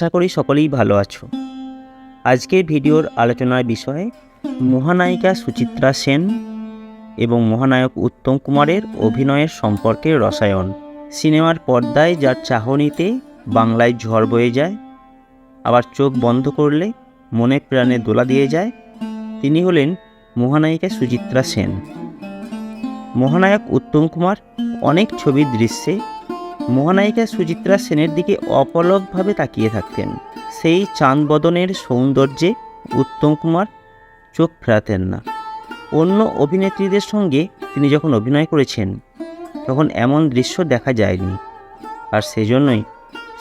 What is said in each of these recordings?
আশা করি সকলেই ভালো আছো। আজকের ভিডিওর আলোচনার বিষয়ে, মহানায়িকা সুচিত্রা সেন এবং মহানায়ক উত্তম কুমারের অভিনয়ের সম্পর্কে রসায়ন। সিনেমার পর্দায় যার চাহনিতে বাংলায় ঝড় বয়ে যায়, আবার চোখ বন্ধ করলে মনে প্রাণে দোলা দিয়ে যায়, তিনি হলেন মহানায়িকা সুচিত্রা সেন। মহানায়ক উত্তম কুমার অনেক ছবির দৃশ্যে মহানায়িকা সুচিত্রা সেনের দিকে অপলকভাবে তাকিয়ে থাকতেন। সেই চাঁদবদনের সৌন্দর্যে উত্তম কুমার চোখ ফেরাতেন না। অন্য অভিনেত্রীদের সঙ্গে তিনি যখন অভিনয় করেছেন, তখন এমন দৃশ্য দেখা যায়নি। আর সেজন্যই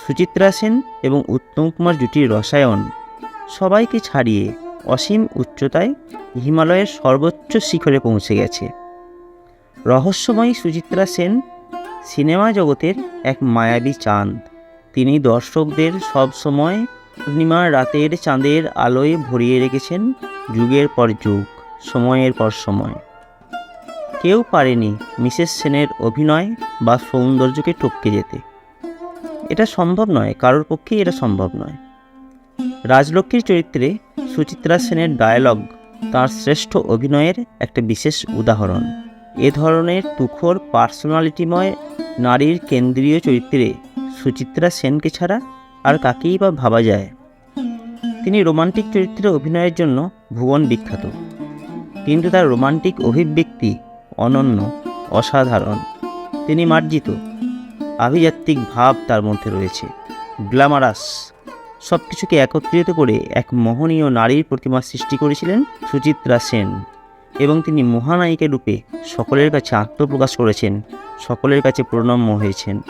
সুচিত্রা সেন এবং উত্তম কুমার জুটির রসায়ন সবাইকে ছাড়িয়ে অসীম উচ্চতায় হিমালয়ের সর্বোচ্চ শিখরে পৌঁছে গেছে। রহস্যময়ী সুচিত্রা সেন সিনেমা জগতের এক মায়াবী চাঁদ। তিনি দর্শকদের সব সময় পূর্ণিমার রাতের চাঁদের আলোয় ভরিয়ে রেখেছেন যুগের পর যুগ, সময়ের পর সময়। কেউ পারেনি মিসেস সেনের অভিনয় বা সৌন্দর্যকে টপকে যেতে। এটা সম্ভব নয়, কারোর পক্ষেই এটা সম্ভব নয়। রাজলক্ষ্মীর চরিত্রে সুচিত্রা সেনের ডায়ালগ তার শ্রেষ্ঠ অভিনয়ের একটা বিশেষ উদাহরণ। এ ধরনের তুখোর পার্সোনালিটিময় নারীর কেন্দ্রীয় চরিত্রে সুচিত্রা সেনকে ছাড়া আর কাকেই বা ভাবা যায়? তিনি রোমান্টিক চরিত্রে অভিনয়ের জন্য ভুবন বিখ্যাত। কিন্তু তার রোমান্টিক অভিব্যক্তি অনন্য, অসাধারণ। তিনি মার্জিত। আভিজাত্যিক ভাব তার মধ্যে রয়েছে। গ্ল্যামারাস সব কিছুকে একত্রিত করে এক মোহনীয় নারীর প্রতিমা সৃষ্টি করেছিলেন সুচিত্রা সেন। এবং তিনি মহানায়িকা রূপে সকলের কাছে আত্মপ্রকাশ করেছেন সকলের কাছে প্রণম্য হয়েছেন।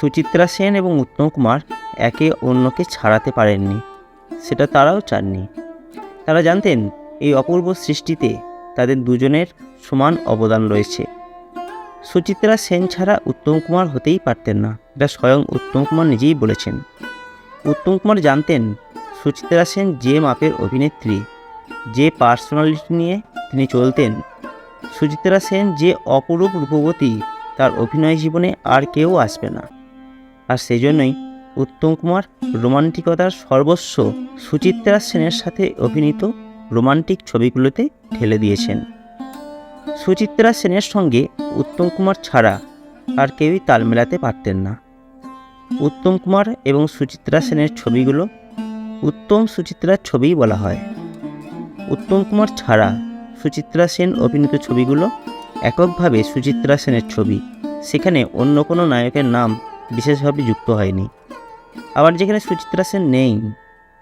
সুচিত্রা সেন এবং উত্তম কুমার একে অন্যকে ছাড়াতে পারেননি। সেটা তারাও চাননি। তারা জানতেন, এই অপূর্ব সৃষ্টিতে তাদের দুজনের সমান অবদান রয়েছে। সুচিত্রা সেন ছাড়া উত্তম কুমার হতেই পারতেন না এটা স্বয়ং উত্তম কুমার নিজেই বলেছেন। উত্তম কুমার জানতেন, সুচিত্রা সেন যে মাপের অভিনেত্রী, যে পার্সোনালিটি নিয়ে তিনি চলতেন, সুচিত্রা সেন যে অপরূপ রূপবতী তার অভিনয় জীবনে আর কেউ আসবে না। আর সেজন্যই উত্তম কুমার রোমান্টিকতার সর্বস্ব সুচিত্রা সেনের সাথে অভিনীত রোমান্টিক ছবিগুলোতে ঠেলে দিয়েছেন। সুচিত্রা সেনের সঙ্গে উত্তম কুমার ছাড়া আর কেউই তাল মেলাতে পারতেন না। উত্তম কুমার এবং সুচিত্রা সেনের ছবিগুলো উত্তম সুচিত্রার ছবিই বলা হয়। উত্তম কুমার ছাড়া সুচিত্রা সেন অভিনীত ছবিগুলো এককভাবে সুচিত্রা সেনের ছবি। সেখানে অন্য কোনো নায়কের নাম বিশেষভাবে যুক্ত হয়নি। আবার যেখানে সুচিত্রা সেন নেই,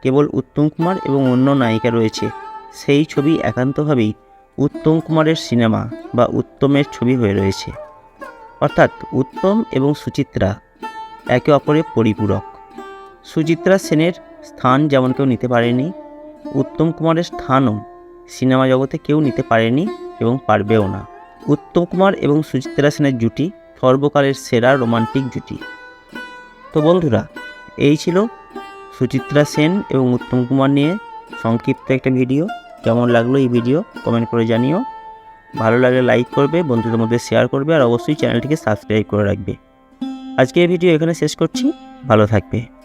কেবল উত্তম কুমার এবং অন্য নায়িকা রয়েছে, সেই ছবি একান্তভাবেই উত্তম কুমারের সিনেমা বা উত্তমের ছবি হয়ে রয়েছে। অর্থাৎ উত্তম এবং সুচিত্রা একে অপরের পরিপূরক। সুচিত্রা সেনের স্থান যেমন কেউ নিতে পারেনি, উত্তম কুমারের স্থানও সিনেমা জগতে কেউ নিতে পারেনি এবং পারবেও না। উত্তম কুমার এবং সুচিত্রা সেনের জুটি, সর্বকালের সেরা রোমান্টিক জুটি। তো বন্ধুরা, এই ছিল সুচিত্রা সেন এবং উত্তম কুমার নিয়ে সংক্ষিপ্ত একটা ভিডিও। কেমন লাগল এই ভিডিও কমেন্ট করে জানিও। ভালো লাগলে লাইক করবে, বন্ধুদের মধ্যে শেয়ার করবে, আর অবশ্যই চ্যানেলটিকে সাবস্ক্রাইব করে রাখবে। আজকের ভিডিও এখানে শেষ করছি। ভালো থাকবে।